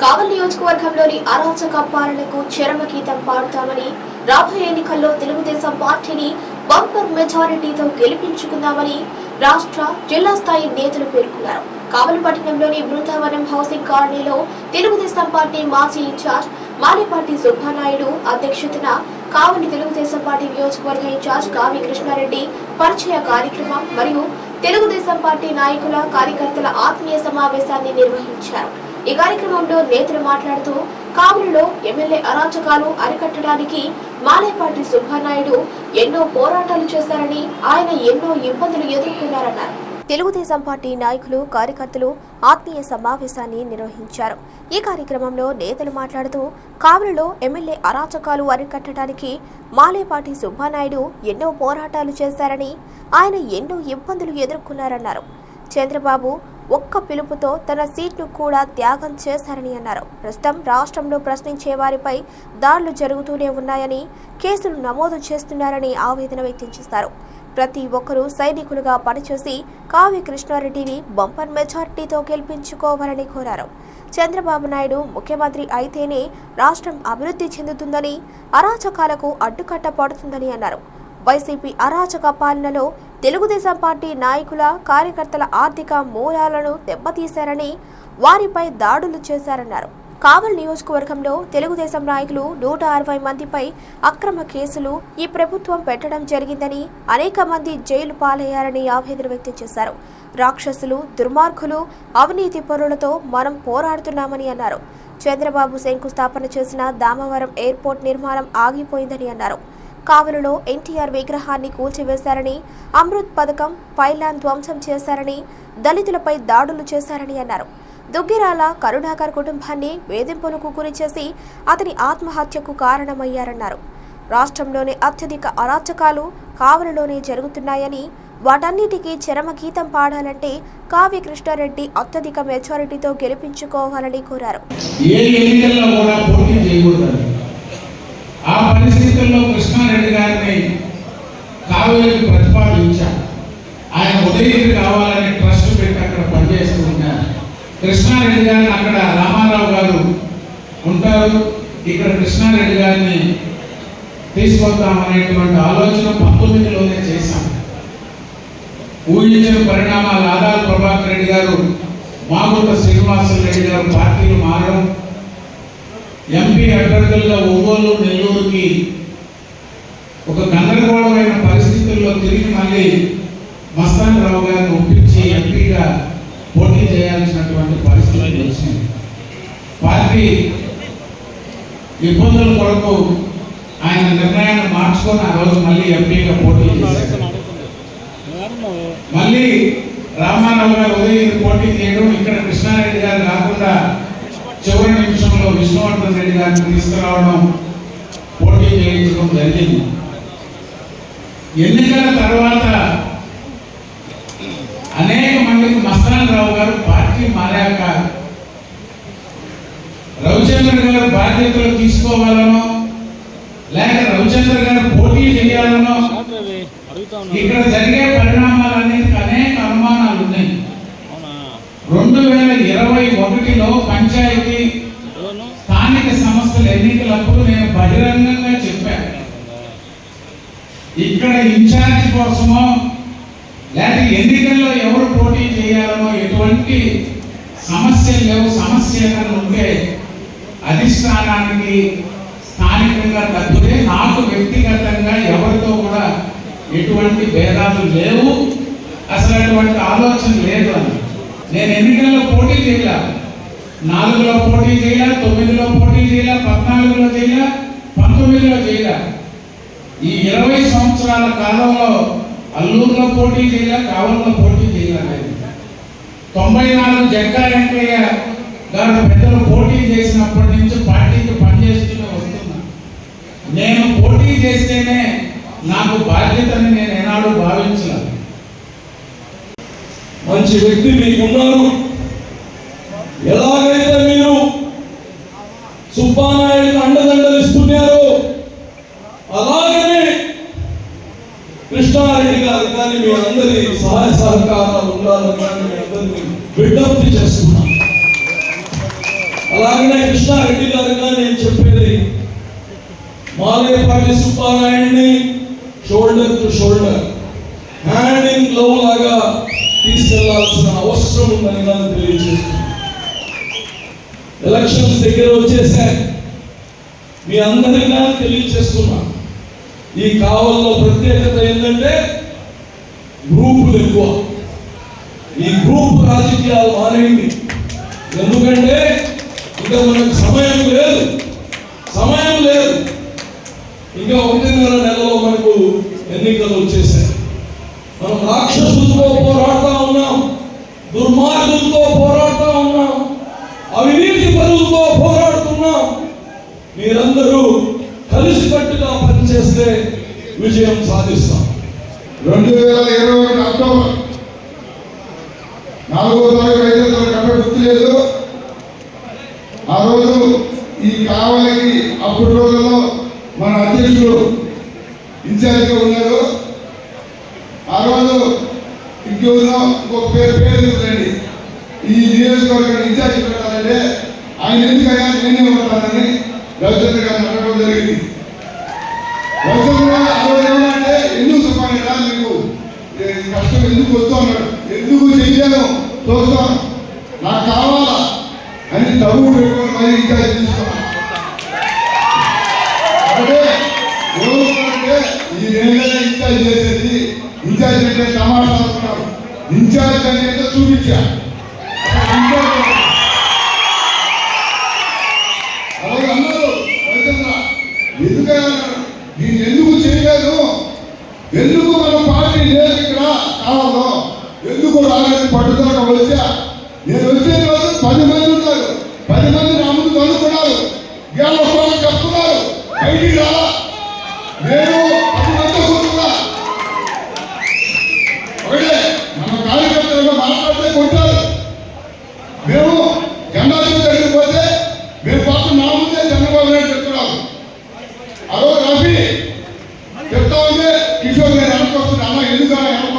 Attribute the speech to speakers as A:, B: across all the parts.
A: కావల్ నియోజకవర్గంలోని అరాచక పాలనకు చరమగీతం పాడుతామని రాబోయే ఎన్నికల్లో తెలుగుదేశం పార్టీని బంపర్ మెజారిటీతో గెలిపించుకుందామని రాష్ట్ర జిల్లా స్థాయి నేతలు పేర్కొన్నారు. కావలి పట్టణంలోని బృందావనం హౌసింగ్ కాలనీలో తెలుగుదేశం పార్టీ మాజీ ఇన్ఛార్జ్ మాలిపాటి సుబ్బానాయుడు అధ్యక్షతన కావలి తెలుగుదేశం పార్టీ నియోజకవర్గ ఇన్ఛార్జ్ కావి కృష్ణారెడ్డి పరిచయ కార్యక్రమం మరియు తెలుగుదేశం పార్టీ నాయకుల కార్యకర్తల ఆత్మీయ సమావేశాన్ని నిర్వహించారు. ఈ కార్యక్రమంలో నేతలు మాట్లాడుతూ కావలిలో ఎమ్మెల్యే అరాచకాలు అరికట్టడానికి మాలేపాటి సుబ్బానాయుడు ఎన్నో పోరాటాలు చేశారని ఆయన ఎన్నో ఇబ్బందులు ఎదుర్కొన్నారన్నారు. తెలుగుదేశం పార్టీ నాయకులు కార్యకర్తలు ఆత్మీయ సమావేశాన్ని నిర్వహించారు. ఈ కార్యక్రమంలో నేతలు మాట్లాడుతూ కావలిలో ఎమ్మెల్యే అరాచకాలు అరికట్టడానికి మాలేపాటి సుబ్బానాయుడు ఎన్నో పోరాటాలు చేశారని ఆయన ఎన్నో ఇబ్బందులు ఎదుర్కొన్నారన్నారు. చంద్రబాబు ఒక్క పిలుపుతో తన సీట్ను కూడా త్యాగం చేశారని అన్నారు. ప్రస్తుతం రాష్ట్రంలో ప్రశ్నించే వారిపై దాడులు జరుగుతూనే ఉన్నాయని కేసులు నమోదు చేస్తున్నారని ఆవేదన వ్యక్తం చేశారు. ప్రతి ఒక్కరూ సైనికులుగా పనిచేసి కావ్య కృష్ణారెడ్డిని బంపర్ మెజారిటీతో గెలిపించుకోవాలని కోరారు. చంద్రబాబు నాయుడు ముఖ్యమంత్రి అయితేనే రాష్ట్రం అభివృద్ధి చెందుతుందని అరాచకాలకు అడ్డుకట్ట పడుతుందని అన్నారు. వైసీపీ అరాచక పాలనలో తెలుగుదేశం పార్టీ నాయకుల కార్యకర్తల ఆర్థిక మూలాలను దెబ్బతీశారని వారిపై దాడులు చేశారన్నారు. కావల్ నియోజకవర్గంలో తెలుగుదేశం నాయకులు నూట అరవై మందిపై అక్రమ కేసులు ఈ ప్రభుత్వం పెట్టడం జరిగిందని అనేక మంది జైలు పాలయ్యారని ఆవేదన వ్యక్తం చేశారు. రాక్షసులు దుర్మార్గులు అవినీతి పరులతో మనం పోరాడుతున్నామని అన్నారు. చంద్రబాబు శంకుస్థాపన చేసిన దామవరం ఎయిర్పోర్ట్ నిర్మాణం ఆగిపోయిందని అన్నారు. కావలిలో ఎన్టీఆర్ విగ్రహాన్ని కూల్చివేశారని అమృత్ పథకం పైలాన్ ధ్వంసం చేశారని దళితులపై దాడులు చేశారని అన్నారు. దుగ్గిరాల కరుణాకర్ కుటుంబాన్ని వేధింపులకు గురిచేసి అతని ఆత్మహత్యకు కారణమయ్యారన్నారు. రాష్ట్రంలోని అత్యధిక అరాచకాలు కావలిలోనే జరుగుతున్నాయని వాటన్నిటికీ చరమగీతం పాడాలంటే కావ్య కృష్ణారెడ్డి అత్యధిక మెజారిటీతో గెలిపించుకోవాలని కోరారు.
B: పరిస్థితుల్లో కృష్ణారెడ్డి గారిని కావేరికి ప్రతిపాదించారు ఆయన ఉదయగిరి కావాలని ట్రస్ట్ పెట్టి అక్కడ పనిచేస్తూ ఉన్నారు. కృష్ణారెడ్డి గారిని అక్కడ రామారావు గారు ఉంటారు. ఇక్కడ కృష్ణారెడ్డి గారిని తీసుకొద్దాం అనేటువంటి ఆలోచన పంతొమ్మిదిలోనే చేశాం. ఊహించిన పరిణామాలు ఆదాల ప్రభాకర్ రెడ్డి గారు మాగుంట శ్రీనివాసులు రెడ్డి గారు పార్టీలు మారడం ఎంపీ అభ్యర్థుల్లో ఒంగోలు నెల్లూరుకి ఒక గందరగోళమైన పరిస్థితుల్లో తిరిగి మళ్ళీ మస్తాన్ రావు గారిని ఒప్పించి ఎంపీగా పోటీ చేయాల్సినటువంటి పరిస్థితులు వచ్చింది. పార్టీ ఇబ్బందుల కొరకు ఆయన నిర్ణయాన్ని మార్చుకొని ఆ రోజు మళ్ళీ ఎంపీగా పోటీ చేశారు. మళ్ళీ రామారావు గారు ఉదయం పోటీ చేయడం ఇక్కడ కృష్ణారెడ్డి గారు కాకుండా చివరి నిమిషంలో విష్ణువర్ధన్ రెడ్డి గారిని తీసుకురావడం పోటీ చేయించడం జరిగింది. ఎన్నికల తర్వాత అనేక మందికి మస్తాన్ రావు గారు పార్టీ మారాక రవిచంద్ర గారు బాధ్యతలు తీసుకోవాలనో లేక రవిచంద్ర గారు పోటీ చేయాలనో ఇక్కడ జరిగే పరిణామాలన్నీ అనేక అనుమానాలు ఉన్నాయి. రెండు వేల ఇరవై ఒకటిలో పంచాయతీ స్థానిక సంస్థల ఎన్నికలప్పుడు నేను బహిరంగంగా చెప్పాను. ఇక్కడ ఇన్ఛార్జ్ కోసమో లేక ఎన్నికల్లో ఎవరు పోటీ చేయాలనో ఎటువంటి సమస్యలు లేవు సమస్య ఉంటే అధిష్టానానికి స్థానికంగా తగ్గుతే నాకు వ్యక్తిగతంగా ఎవరితో కూడా ఎటువంటి భేదాలు లేవు. అసలు అటువంటి ఆలోచన లేదు అని. నేను ఎన్నికల్లో పోటీ చేయలే. నాలుగులో పోటీ చేయలే తొమ్మిదిలో పోటీ చేయలే పద్నాలుగులో చేయలే పంతొమ్మిదిలో చేయలే. ఈ ఇరవై సంవత్సరాల కాలంలో అల్లూరులో పోటీ చేయలే కావల్లో పోటీ చేయలేదు తొంభై నాలుగు జగ్గా వెంకయ్య గారు పెద్దలు పోటీ చేసినప్పటి నుంచి పార్టీకి పనిచేస్తూనే వస్తున్నా. నేను పోటీ చేస్తేనే నాకు బాధ్యతని నేను ఏనాడు భావించలేదు
C: మంచి వ్యక్తి మీకున్నారు. ఎలాగైతే మీరు సుబ్బాన అండదండలు ఇస్తున్నారు అలాగనే కృష్ణారెడ్డి గారు కానీ మీ అందరి సహాయ సహకారాలు ఉండాలని అందరినీ విజ్ఞప్తి చేస్తున్నాను అలాగనే కృష్ణారెడ్డి గారుగా నేను చెప్పేది Malepati సుబ్బారాయణని shoulder to shoulder hand in glove లాగా తీసుకెళ్ళాల్సిన అవసరం ఉందని నన్ను తెలియజేస్తుంది ఎలక్షన్స్ దగ్గర వచ్చేసాయి. మీ అందరిగా తెలియజేస్తున్నా. ఈ కావల్లో ప్రత్యేకత ఏంటంటే గ్రూపులు ఎక్కువ ఈ గ్రూప్ రాజకీయాలు మానేయండి. ఎందుకంటే ఇంకా మనకు సమయం లేదు. సమయం లేదు. ఇంకా ఒకటిన్నర నెలలో మనకు ఎన్నికలు వచ్చేసాయి. మనం రాక్షసులతో పోరాడుతూ ఉన్నాం. దుర్మార్గులతో పోరాడుతూ ఉన్నాం. అవినీతి పరులతో పోరాడుతున్నాం. మీరందరూ కలిసికట్టుగా పనిచేస్తే విజయం సాధిస్తాం.
D: రెండు వేల ఇరవై ఒకటి అక్టోబర్. నాలుగో తారీఖు ఐదో తారీఖు అక్కడ గుర్తు లేదు. ఆ రోజు ఈ కావలికి అప్పటి రోజుల్లో మన అధ్యక్షుడు ఇన్ఛార్జిగా ఉన్నారు ఆ రోజు ఇంకెవరినో ఇంకొక పేరు పేరు రండి ఈ నియోజకవర్గాన్ని ఇన్ఛార్జి పెట్టాలంటే ఆయన ఎందుకయ్యా నేనే ఉంటానని రవిచంద్ర గారు అడగడం జరిగింది. రవిచంద్ర గారు ఆ రోజు ఏమన్నాడంటే ఎందుకు సుబ్బారెడ్డి రా నీకు? కష్టం ఎందుకు వద్దు అన్నాడు. ఎందుకు చెయ్యను చూస్తాను నాకు కావాలా? అని తరువు పెట్టుకొని మరీ ఇన్ఛార్జ్ తీసుకున్నాను ఈ నేనే ఇన్ఛార్జ్ చేసేది. ఇన్ఛార్జ్ అంటే టమాటా ఇన్ఛార్జ్ అంటే ఏంటో చూపించా ఇన్ఛార్జ్ అంటే- అలాగే అన్నారు రవిచంద్ర ఎందుకయ్యా అన్నాడు దీన్ని ఎందుకు చేయలేదు ఎందుకు మన పార్టీ లేదు ఇక్కడ కావాలో ఎందుకు రాలేదు పట్టుదల వచ్చా నేను వచ్చే రోజు పది మంది ఉన్నారు పది మంది నా ముందు అనుకున్నారు ఇవాళ ఒక్కళ్ళు చెప్తున్నారు బయటికి రాలా నేను పది మంది కూర్చున్నా ఒకటే మన కార్యకర్తలుగా మాట్లాడితే కొట్టారు మేము జెండా దగ్గరికి పోతే మేము పాపం నా ముందే చంద్రబాబు నాయుడు చెప్తున్నారు అదో రఫీ చెప్తా ఉంటే కిషోర్ నేను వెనక్కి వస్తున్నా అన్న ఎందుకు అలా వెనక్కి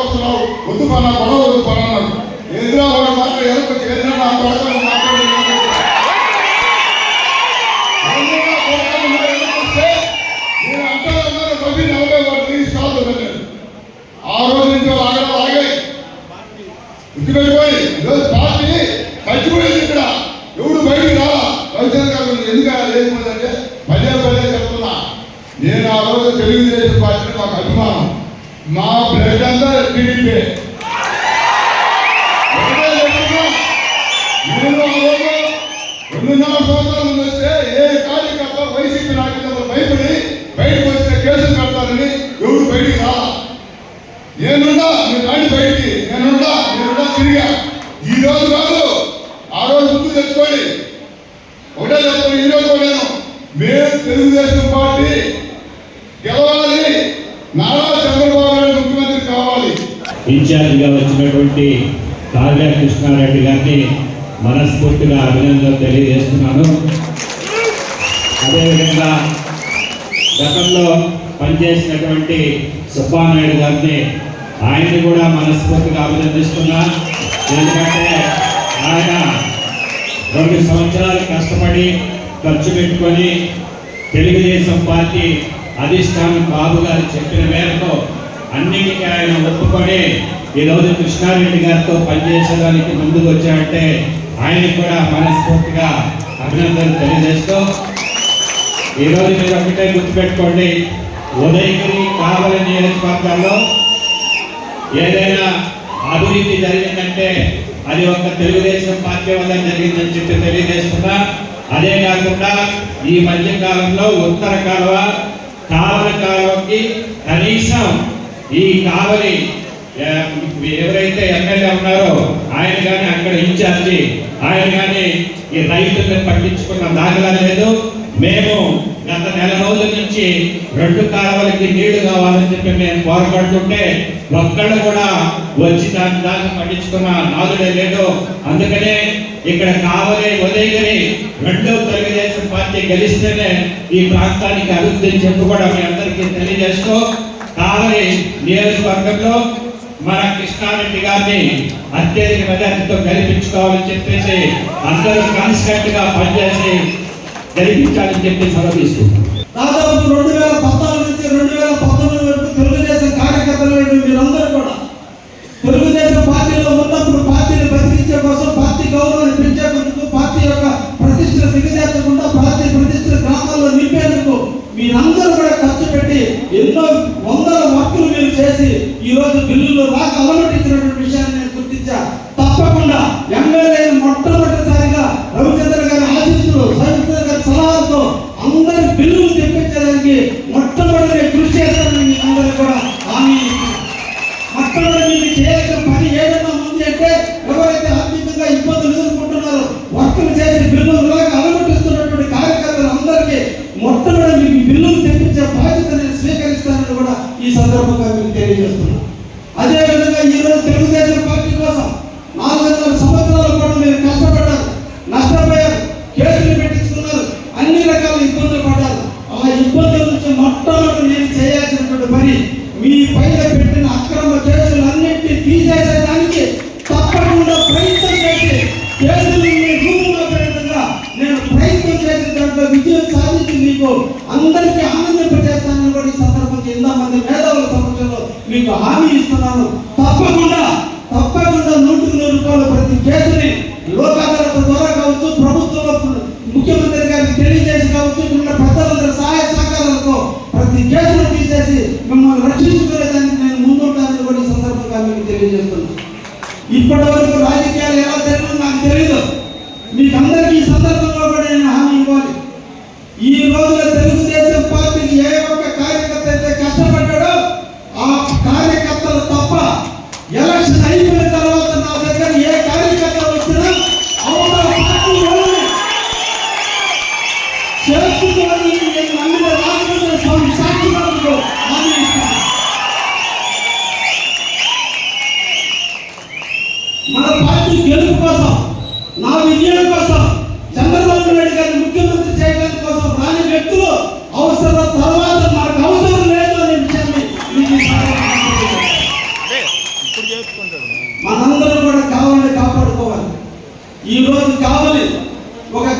D: వస్తున్నావు వద్దు పన్నా గొడవ వద్దు పన్నా అన్నాడు ఎదురా వాడు మాట వెనక్కి వచ్చి ఎదురా నా కొడకలు మాట్లాడి నేను అంటాను అన్నారు రఫీ నలభై వాడు తీసి కాదు అన్నాడు. ఆ రోజు నుంచి వాళ్ళు ఆగడం ఆగాయి గుర్తుపెట్టుకోండి ఈరోజు పార్టీ చచ్చిపోయింది ఇక్కడ ఎవడు బయటికి రాలా రవిచంద్ర గారు ఎందుకు అలా లేకపోతే పదే పదే చెప్తున్నా నేను ఆ రోజు తెలుగుదేశం పార్టీ మాకు అభిమానం మా బ్లడ్ టీడీపీ నేను రెండున్నర సంవత్సరాల ముందు వస్తే ఏ కార్యకర్త వైసీపీ నాయకులు భయపడి బయటకు వస్తే కేసులు కడతారని ఎవరు బయటికి రాలా? నేనుండా మీరు బయటికి. నేనుండా నేనుండా తిరిగా. ఈ రోజు కాదు ఆ రోజు ముందు తెచ్చుకోండి. ఒకటే చెప్తాను ఈ రోజు నేను మేము తెలుగుదేశం పార్టీ గెలవాలి నారా
E: ఇన్ఛార్జిగా వచ్చినటువంటి కావ్య కృష్ణారెడ్డి గారిని మనస్ఫూర్తిగా అభినందనలు తెలియజేస్తున్నాను. అదేవిధంగా గతంలో పనిచేసినటువంటి సుబ్బానాయుడు గారిని ఆయన్ని కూడా మనస్ఫూర్తిగా అభినందిస్తున్నా. ఎందుకంటే ఆయన రెండు సంవత్సరాలు కష్టపడి ఖర్చు పెట్టుకొని తెలుగుదేశం పార్టీ అధిష్టానం బాబు గారు చెప్పిన మేరకు అన్నిటికీ ఆయన ఒప్పుకొని ఈరోజు కృష్ణారెడ్డి గారితో పనిచేసేదానికి ముందుకు వచ్చారంటే ఆయనకు కూడా మనస్ఫూర్తిగా అభినందనలు తెలియజేస్తూ ఈరోజు మీరు ఒకటే గుర్తుపెట్టుకోండి. ఉదయగిరి కావలి నియోజకవర్గాల్లో ఏదైనా అభివృద్ధి జరిగిందంటే అది ఒక తెలుగుదేశం పార్టీ వల్ల జరిగిందని చెప్పి తెలియజేస్తున్నా. అదే కాకుండా ఈ మధ్య కాలంలో ఉత్తర కాలువ కావల కాలువకి కనీసం ఈ కావలి ఎవరైతే ఎమ్మెల్యే ఉన్నారో ఆయన కానీ అక్కడ ఇన్ఛార్జి ఆయన కానీ ఈ రైతులను పట్టించుకున్న దాఖలా లేదు. మేము గత నెల రోజుల నుంచి రెండు కాలువలకి నీళ్ళు కావాలని చెప్పి మేము పోరాడుతుంటే ఒక్కళ్ళు కూడా వచ్చి దాని దాన్ని పట్టించుకున్న నాదుడే లేదు అందుకనే ఇక్కడ కావలి ఉదయగిరి రెండో తెలుగుదేశం పార్టీ గెలిస్తేనే ఈ ప్రాంతానికి అభివృద్ధి అని చెప్పి కూడా మీ అందరికీ తెలియజేస్తూ కావలి నియోజకవర్గంలో మన కృష్ణారెడ్డి గారిని అత్యధిక మెజార్టీతో గెలిపించుకోవాలని చెప్పేసి అందరూ కాన్స్టెంట్గా పనిచేసి గెలిపించాలని చెప్పి సెలవిస్తున్నాం
F: దాదాపు రెండు వేల పద్నాలుగు నుంచి రెండు వేల పంతొమ్మిది వరకు తెలుగుదేశం కార్యకర్తలు మీరందరూ కూడా తెలుగుదేశం పార్టీలో ఉన్నప్పుడు పార్టీని బతికించే కోసం పార్టీ గౌరవాన్ని పెంచేందుకు పార్టీ యొక్క ప్రతిష్టను దిగజేర్చకుండా పార్టీ ప్రతిష్టను గ్రామాల్లో నింపేందుకు మీరందరూ కూడా ఖర్చు పెట్టి ఎన్నో ఈరోజు బిల్లులు రాక అవలబెట్టించినటువంటి విషయాన్ని నేను గుర్తించా.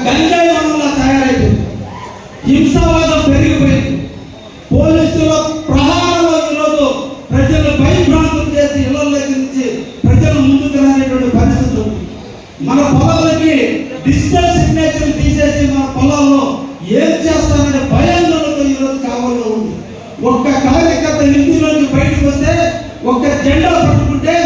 F: గంజాయి వనంలా తయారైపోయింది. హింసావాదం పెరిగిపోయింది. పోలీసుల ప్రహారంలో ఈరోజు ప్రజలు భయభ్రాంతం చేసి ఇళ్ళలో నుంచి ప్రజలు ముందుకు రానేటువంటి పరిస్థితి మన పొలాలకి డిజిటల్ సిగ్నేచర్ తీసేసి మన పొలాల్లో ఏం చేస్తామనే భయాందోళనతో ఈరోజు కావాలో ఉంది. ఒక్క కార్యకర్త ఇంటిలోకి బయటకు వస్తే ఒక్క జెండా పట్టుకుంటే